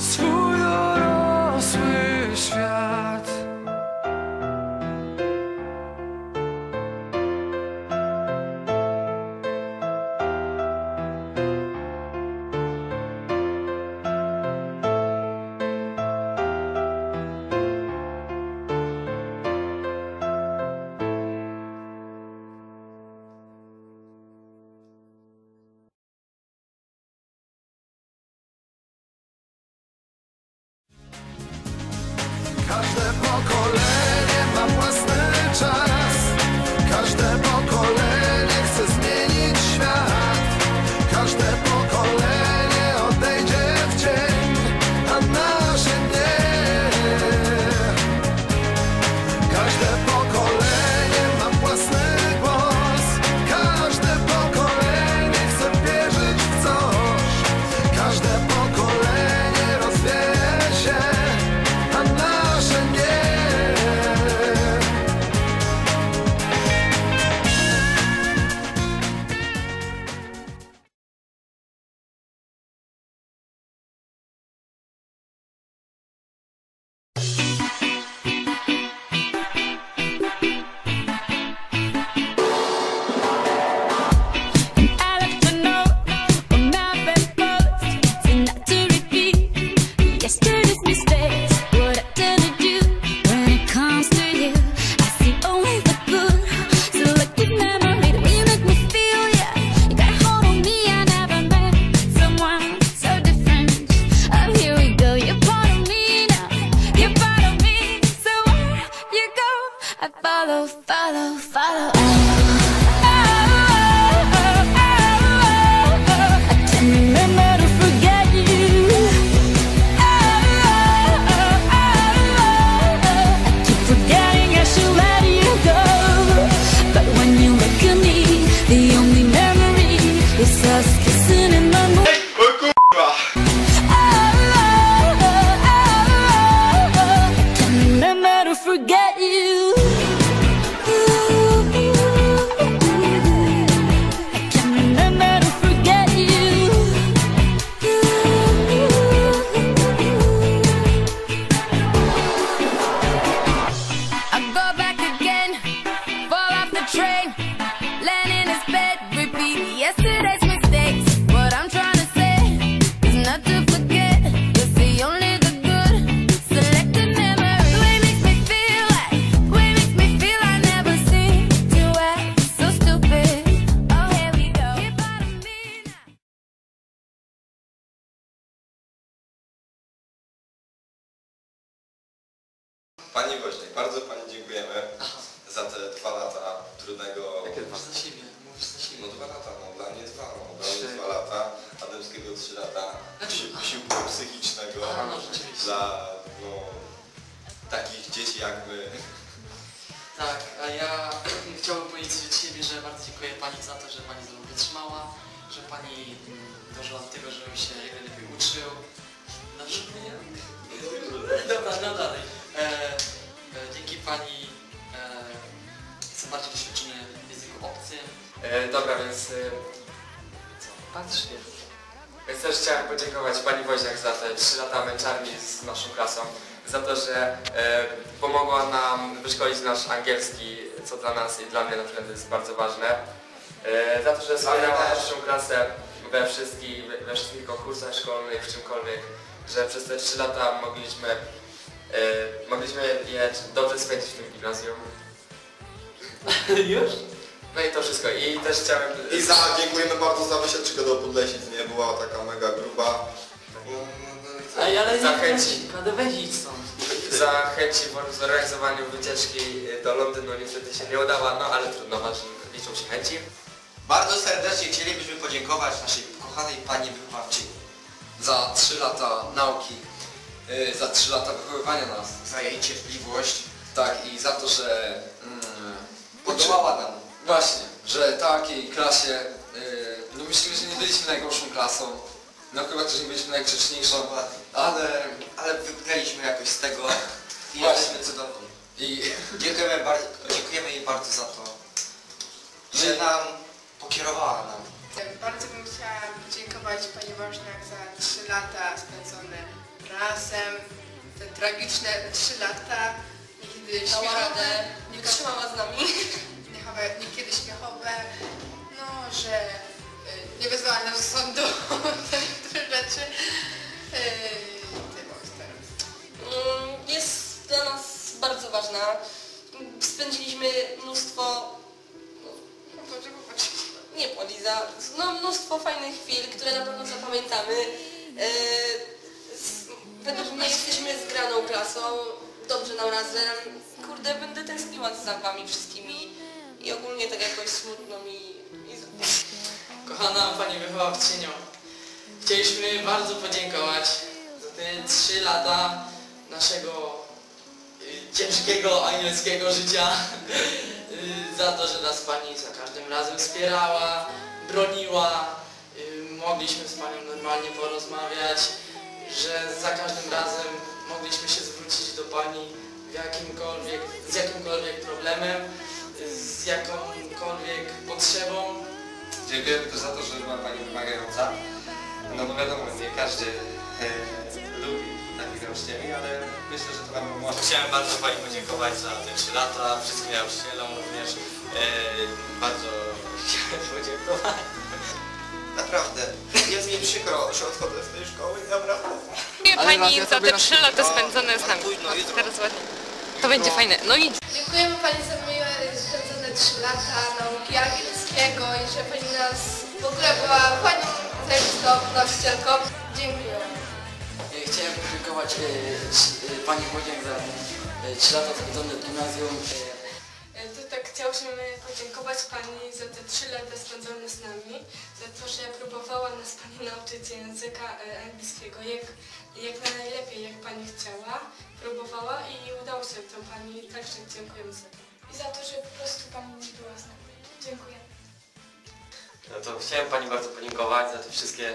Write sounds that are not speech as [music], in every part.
swoon. Pani Woźniak, bardzo Pani dziękujemy za te dwa lata trudnego... Jakie dwa? Mówisz za siebie, mówisz za siebie. No dwa lata, no dla mnie dwa, no dla mnie dwa lata, Adamskiego trzy lata, Znaczy- Wysi- wysiłku psychicznego A, no dla no, takich dzieci jak my. Tak, a ja [clears throat] chciałbym powiedzieć od siebie, że bardzo dziękuję Pani za to, że Pani ze mną wytrzymała, że Pani mm, dążyła do tego, żebym się jak najlepiej uczył. No, żeby nie... [laughs] Dobra, no dalej. E, Pani e, jestem bardziej doświadczony w języku obcym. E, dobra, więc... E, co? Patrz nie. Więc też chciałem podziękować Pani Woźniak za te 3 lata męczarni z naszą klasą. Za to, że e, pomogła nam wyszkolić nasz angielski, co dla nas i dla mnie na przykład jest bardzo ważne. E, za to, że wspierała naszą klasę we wszystkich, we, we wszystkich konkursach szkolnych, w czymkolwiek, że przez te 3 lata mogliśmy, mogliśmy je dobrze spędzić w tym gimnazjum. [laughs] Już? No i to wszystko. I też chciałem... I za, dziękujemy bardzo za wysieczkę do Podlesic, nie? Była taka mega gruba. No? Ej, ale weź idź stąd. za chęci w zorganizowaniu wycieczki do Londynu niestety się nie udała, no ale trudno, ważne, liczą się chęci. Bardzo serdecznie chcielibyśmy podziękować naszej kochanej pani wychowawczyni Za 3 lata nauki, za 3 lata wychowywania nas. za jej cierpliwość. Tak, i za to, że... Mm, Podołała nam. Właśnie, że takiej klasie... y, no myślimy, że nie byliśmy najgorszą klasą. No chyba też nie byliśmy najgrzeczniejszą, ale... Ale wybraliśmy jakoś z tego i Właśnie. jesteśmy cudowni. I [laughs] Dziękujemy, bardzo, dziękujemy jej bardzo za to, że nam pokierowała nam. Bardzo bym chciała podziękować Pani Woźniak za 3 lata spędzone razem. Te tragiczne 3 lata, niekiedy śmiechowe, radę, nie wytrzymała z nami. [laughs] niechowe, niekiedy śmiechowe. No, że y, nie wezwała nas do sądu, [laughs] te niektóre rzeczy. Yy, Tyle teraz. Mm, Jest dla nas bardzo ważna. Spędziliśmy mnóstwo. Poliza, no mnóstwo fajnych chwil, które na pewno zapamiętamy. E, z- Według mnie jesteśmy zgraną klasą, dobrze nam razem. Kurde, będę tęskniła za wami wszystkimi i ogólnie tak jakoś smutno mi. i- Kochana Pani wychowawczynią, chcieliśmy bardzo podziękować za te 3 lata naszego y, ciężkiego angielskiego życia, y, za to, że nas Pani za każdym razem wspierała, broniła, y, mogliśmy z Panią normalnie porozmawiać, że za każdym razem mogliśmy się zwrócić do Pani w jakimkolwiek, z jakimkolwiek problemem, z jakąkolwiek potrzebą. Dziękujemy też za to, że była Pani wymagająca. No bo wiadomo, nie każdy e, lubi takich nauczycieli, ale myślę, że to nam pomoże. Chciałem bardzo Pani podziękować za te 3 lata, wszystkim nauczycielom również. E, bardzo chciałem podziękować. Naprawdę, jest mi przykro, że odchodzę z tej szkoły, naprawdę. Dziękuję Pani za te trzy lata spędzone z nami. O, teraz ładnie. To będzie fajne. No i Dziękujemy Pani za miłe spędzone 3 lata nauki angielskiego i że Pani nas w ogóle była Panią zajebistą nauczycielką. Dziękuję. Chciałem podziękować e, e, Pani Woźniak za e, 3 lata spędzone w gimnazjum. Chciałyśmy podziękować Pani za te 3 lata spędzone z nami, za to, że próbowała nas Pani nauczyć języka e, angielskiego jak, jak najlepiej, jak Pani chciała. Próbowała i udało się to Pani, także dziękujemy za to. I za to, że po prostu Pani była z nami. Dziękuję. No to chciałem Pani bardzo podziękować za te wszystkie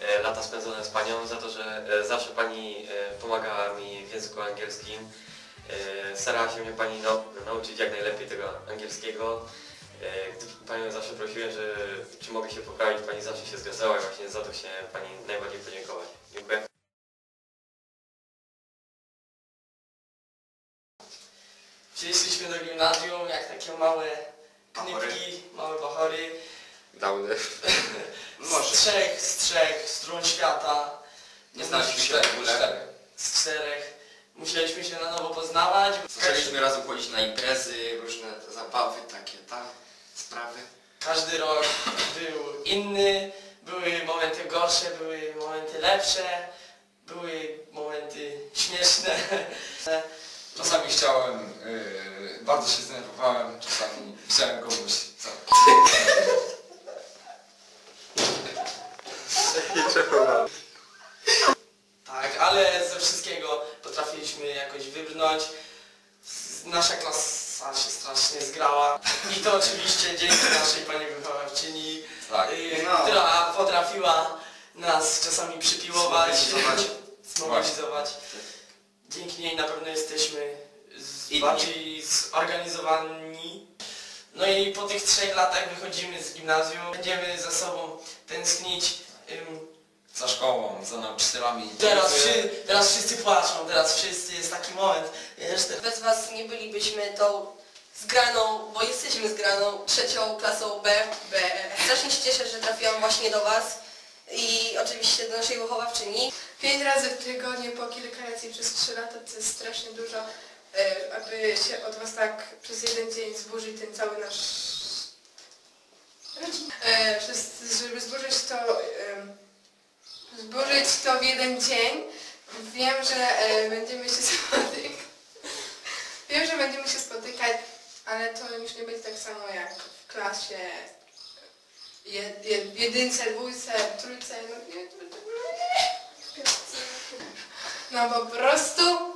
e, lata spędzone z Panią, za to, że e, zawsze Pani pomagała mi w języku angielskim. E, Starała się mnie Pani nau nauczyć jak najlepiej tego angielskiego. E, Gdy Panią zawsze prosiłem, że czy mogę się poprawić, Pani zawsze się zgadzała i właśnie za to chciałem Pani najbardziej podziękować. Dziękuję. Przyszliśmy do gimnazjum jak takie małe knipki, małe bachory. Downy. [laughs] Z trzech, z trzech stron świata. Nie znaliśmy się w ogóle. Z czterech. Musieliśmy się na nowo poznawać. Zaczęliśmy razem chodzić na imprezy, różne zabawy, takie tam sprawy. Każdy rok był inny, były momenty gorsze, były momenty lepsze, były momenty śmieszne. czasami czasami chciałem, yy, bardzo się zdenerwowałem, czasami chciałem komuś, co? Tak, ale ze wszystkiego potrafiliśmy jakoś wybrnąć. S- Nasza klasa się strasznie zgrała. I to oczywiście dzięki naszej pani wychowawczyni, Tak. y, No. która potrafiła nas czasami przypiłować, Zmobilizować. [laughs] zmobilizować. Dzięki niej na pewno jesteśmy z, bardziej zorganizowani. No i po tych trzech latach wychodzimy z gimnazjum. Będziemy za sobą tęsknić. Ym, Za szkołą, za nauczycielami. Teraz, wszy, teraz wszyscy płaczą, teraz wszyscy, jest taki moment, wiesz, te, Bez was nie bylibyśmy tą zgraną, bo jesteśmy zgraną trzecią klasą B. B. Strasznie się cieszę, że trafiłam właśnie do was i oczywiście do naszej wychowawczyni. Pięć razy w tygodniu po kilka razy przez trzy lata to jest strasznie dużo, e, aby się od was tak przez jeden dzień zburzyć ten cały nasz... E, przez, żeby zburzyć to, zburzyć to w jeden dzień. Wiem, że e, będziemy się [laughs] spotykać. Wiem, że będziemy się spotykać, ale to już nie będzie tak samo jak w klasie jed, jed, jedynce, dwójce, trójce, no nie, no po prostu.